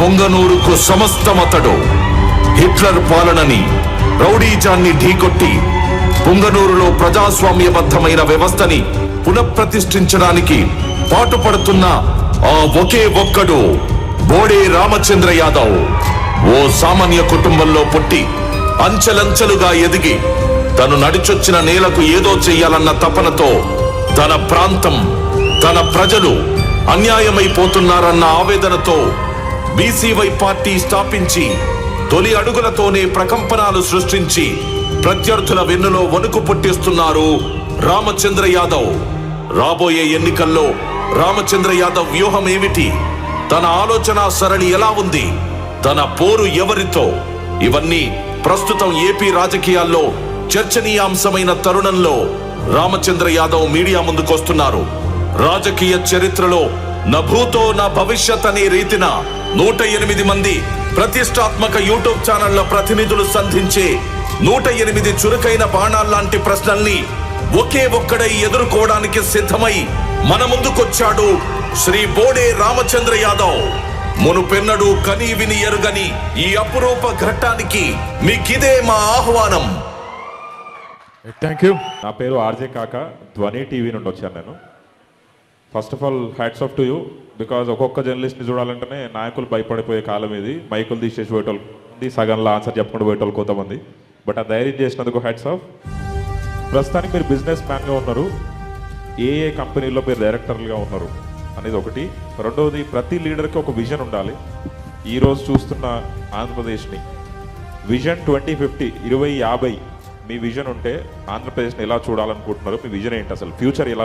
పొంగనూరుకు సమస్తమతడు. Hitler పాలనని రౌడీజాన్ని ఢీకొట్టి పొంగనూరులో ప్రజాస్వామ్యబద్ధమైన వ్యవస్థని పునఃప్రతిష్ఠించడానికి పాటుపడుతున్న ఆ ఒకే ఒక్కడు బోడే రామచంద్ర యాదవ్. ఓ సామాన్య కుటుంబంలో పుట్టి అంచెలంచెలుగా ఎదిగి తను నడిచొచ్చిన నేలకు ఏదో చెయ్యాలన్న తపనతో తన ప్రాంతం తన ప్రజలు అన్యాయమైపోతున్నారన్న ఆవేదనతో బీసీవై పార్టీ స్థాపించి తొలి అడుగులతోనే ప్రకంపనాలు సృష్టించి ప్రత్యర్థుల వెన్నులో వణుకు పుట్టిస్తున్నారు రామచంద్ర యాదవ్. రాబోయే ఎన్నికల్లో రామచంద్ర యాదవ్ వ్యూహం ఏమిటి? తన ఆలోచన సరళి ఎలా ఉంది? తన పోరు ఎవరితో? ఇవన్నీ ప్రస్తుతం ఏపీ రాజకీయాల్లో చర్చనీయాంశమైన తరుణంలో రామచంద్ర యాదవ్ మీడియా ముందుకొస్తున్నారు. రాజకీయ చరిత్రలో నా భూతో నా భవిష్యత్ అనే రీతిన నూట ఎనిమిది మంది ప్రతిష్టాత్మక యూట్యూబ్ ఛానళ్ళ ప్రతినిధులు సంధించే నూట ఎనిమిది చురుకైన బాణాల్లాంటి ప్రశ్నల్ని ఒకే ఒక్కడై ఎదుర్కోవడానికి సిద్ధమై మన ముందుకొచ్చాడు శ్రీ బోడే రామచంద్ర యాదవ్. మునుపెన్నడు కని విని ఎరుగని ఈ అపురూప ఘట్టానికి మీకిదే మా ఆహ్వానం. థ్యాంక్ యూ నా పేరు ఆర్జే కాక. ధ్వని టీవీ నుండి వచ్చాను నేను. First of all hats off to you because ఒక్కొక్క జర్నలిస్ట్ని చూడాలంటేనే నాయకులు భయపడిపోయే కాలం ఇది. మైకులు తీసేసి పోయేటోళ్ళు సగంలో ఆన్సర్ చెప్పకుండా పోయేటోళ్ళు కొంతమంది. బట్ ఆ ధైర్యం చేసినందుకు హ్యాట్స్ ఆఫ్ ప్రస్తుతానికి మీరు బిజినెస్ మ్యాన్గా ఉన్నారు. ఏ ఏ కంపెనీలో మీరు డైరెక్టర్లుగా ఉన్నారు అనేది ఒకటి. రెండవది ప్రతి లీడర్కి ఒక విజన్ ఉండాలి. ఈరోజు చూస్తున్న ఆంధ్రప్రదేశ్ని. విజన్ ట్వంటీ ఫిఫ్టీ ఇరవై యాభై మీ విజన్ ఉంటే ఆంధ్రప్రదేశ్ని ఎలా చూడాలనుకుంటున్నారు? మీ విజన్ ఏంటి అసలు? ఫ్యూచర్ ఎలా